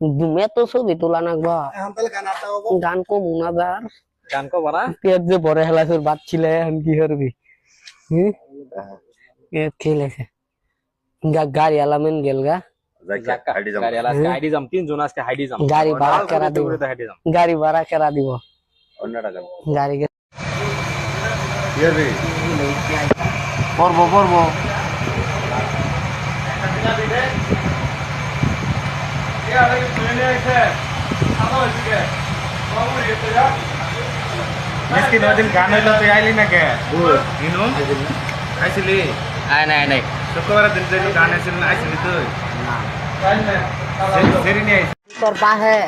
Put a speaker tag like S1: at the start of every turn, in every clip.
S1: দুমে তো ছবি তোলা নাকবা
S2: এখন তাহলে গান আড্ডা হব
S1: গান কম উনাদার
S3: গান কো বারা
S1: পেট যে বড় হেলাসুর বাদ ছিল এখন কি করবি হুম পেট খেলেছে গা- গাড়ি আলামেন গেল গা
S3: জাকা গাড়ি আলা আজকে হাইডি জাম তিন জন আজকে হাইডি জাম
S1: গাড়ি ভাড়া কেরা দিব
S3: হাইডি জাম
S1: গাড়ি ভাড়া কেরা দিব গাড়ি গে-
S2: পর্ব
S4: মিসকিন ওদিন গান হইল তুই আইলি না কে ইনু আইছিলি?
S3: আয় নাই নাই।
S4: শুক্রবারের দিন গান আইছিল না আইছিলি তুই? সেরি নিয়ে আইছি
S1: তোর পাহে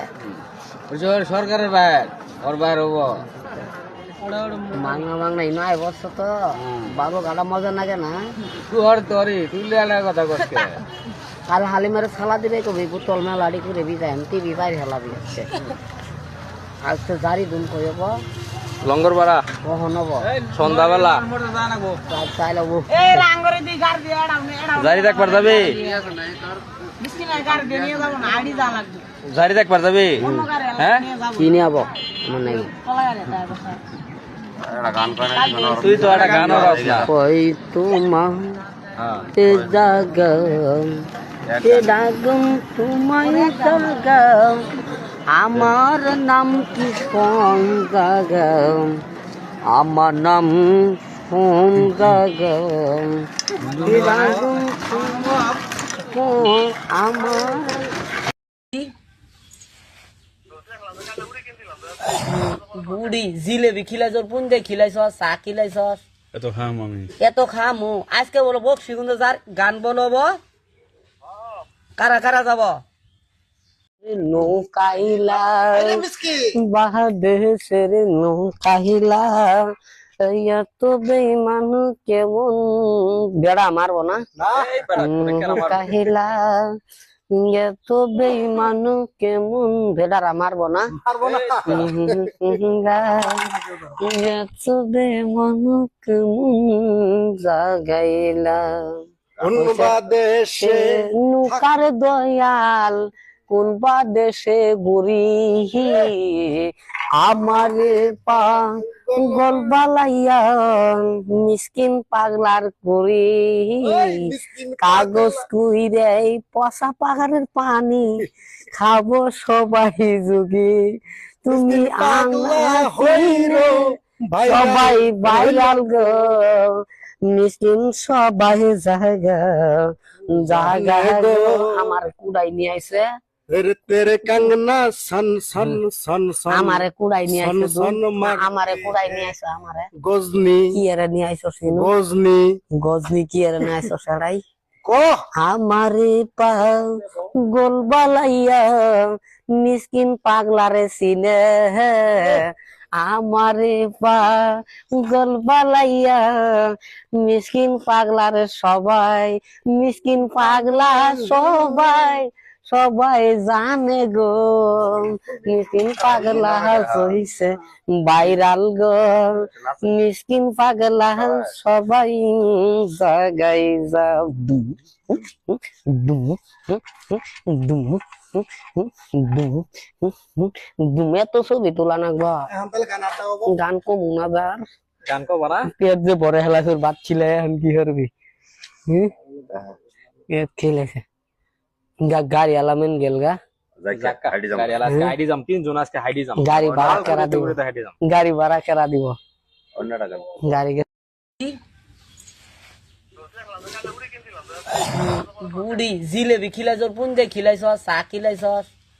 S3: সরকারের বাইর ওর বাইর হব।
S1: মাংনা মাংনা ইনো আই বসছো তো। বাবু গাড়া মজা লাগে না?
S3: তুই ওর তোরি তুই কথা করতে
S1: কাল হালি মেরে সালা দিবে কবি পুতল মে লাড়ি করে বি যায় এমতি বি বাইরে হেলা দিচ্ছে আজ তো জারি দুম কইব
S3: লঙ্গর বাড়া
S1: কখন হব?
S3: সন্ধ্যাবেলা।
S1: চাইলে
S3: জারি দেখবার যাবি। জারি দেখবার যাবি। হ্যাঁ?
S1: চিনি হব মানে
S3: তুই তো একটা গানও রাস না।
S1: কই তোমা
S3: হ্যাঁ।
S1: তে ডাগম তোমায় জাগম আমার নাম কি সঙ্গাগম আমার নাম সঙ্গাগম তে ডাগম তোমায় আমার বুড়ি জিলেবি খিলাইছর পুন দে খিলাইছ চা খিলাইছ
S4: এত খাম আমি।
S1: এত খামু। আজকে বলো বক্সি কিন্তু যার গান বলব। কারা কারা যাব? নৌকাইলা বাহাদেশের নৌকাইলা এত বেইমান কেমন? বেড়া মারবো না? নৌকাইলা এত বেইমান কেমন? বেড়ারা মারবো না? এত বেইমান কেমন? জাগাইলা। নুকার দয়াল কোন বা দেশে বুড়ি আমার পা গল বালাইয়া মিসকিন পাগলার করি কাগজ কুই দেয় পচা পাহাড়ের পানি খাব সবাই যুগে। তুমি
S2: পাগলা
S1: হইল সবাই বাইরাল গো। মিসকিন সবাই জায়গা জায়গা গো আমার কুড়াই নিয়ে আইছে।
S2: তেরে কাঙ্গনা সন সন সন সন
S1: আমারে কুড়াই নিয়ে আইছে
S2: সন মার।
S1: আমারে কুড়াই নিয়ে আইছে আমারে।
S2: গজনি।
S1: কি এর নিয়ে আইছো সিনু?
S2: গজনি।
S1: গজনি কি এর নিয়ে আইছো সেড়াই?
S2: ক?
S1: আমারে পা গোল বালাইয়া মিসকিন পাগলারে সিনে আমারে পা গোল বালাইয়া মিসকিন পাগলার সবাই মিসকিন পাগলা সবাই। সবাই জানে গো মিসকিন পাগলা হইছে বাইরাল গো। মিসকিন পাগলা সবাই জাগাই যা দুম দুম দুম দুম দুমে তো ছবি তোলা
S2: এখন গান
S1: গান
S3: গান কো বারা
S1: পেট যে বড় হেলাসুর বাদ ছিল এখন কি করবি? পেট খেলেছে। গা- গাড়ি আলামেন গেল গা
S3: জাকা গাড়ি আলা আজকে হাইডি জাম তিন জন আজকে হাইডি জাম
S1: গাড়ি ভাড়া কেরা দিব গাড়ি ভাড়া কেরা দিব গাড়ি বুড়ি জিলেবি খিলাইছর পুন দে খিলাইছ চা খিলাইছ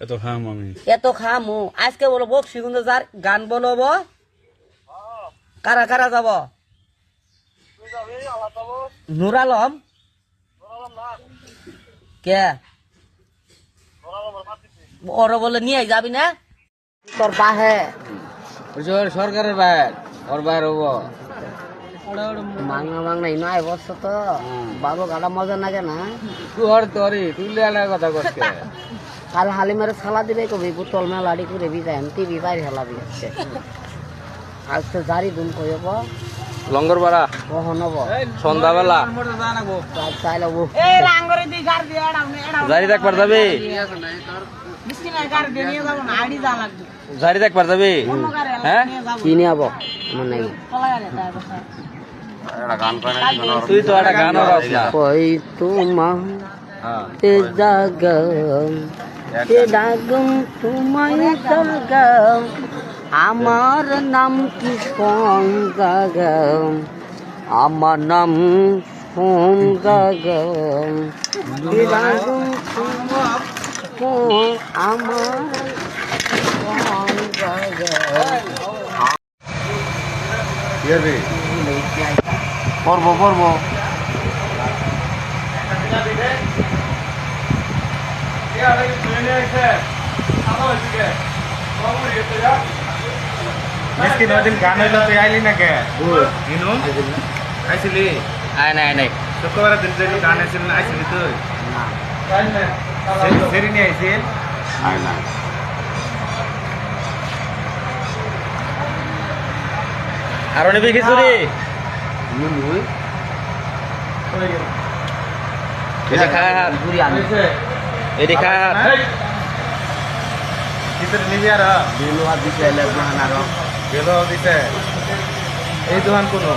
S4: এত খাম আমি
S1: এত খামু। আজকে বলো বক্সি কিন্তু যার গান বলব কারা কারা যাব? নুর আলম কে? ওর বলে নিয়ে যাবি না? তোর পাহে
S3: সরকারের বাইর ওর বাইর হব।
S1: মাংনা মাংনা ইনো আই বসছো তো। বাবু গাড়া মজা লাগে না?
S3: তুই ওর তোরি তুই লিয়ালা কথা করতে
S1: কাল হালি মেরে সালা দিবে কবি পুতল মে লাড়ি করে বি যায় এমতি বি বাইরে হেলা দিচ্ছে আজ তো জারি দুম কইব।
S3: লঙ্গর বাড়া
S1: কখন হব
S3: সন্ধ্যাবেলা। জারি দেখবার যাবি। গাড়ি দেখবার যাবি। হ্যাঁ?
S1: কিনে আবো
S3: তুই তো একটা গান
S1: কই তোমার
S3: হ্যাঁ
S1: জাগম তোমায় জাগম। আমার নাম কি সঙ্গাগম আমার নাম সঙ্গাগম তে ডাগম তোমার আমার সঙ্গাগম
S3: পর্ব পর্ব
S4: মিসকিন ওই দিন গান হইল তুই আইলি না কে ইনু আইছিলি
S3: আয় নাই নাই
S4: শুক্রবার দিন যে গান আইছিল না আইছিলি তুই সেরি নিয়ে আইছিল
S3: আরও নিবি খিচুড়ি এটি খা এটি খা
S4: খিচুড়ি নিবি আর গেল দিছে। এই দোকান কোনো?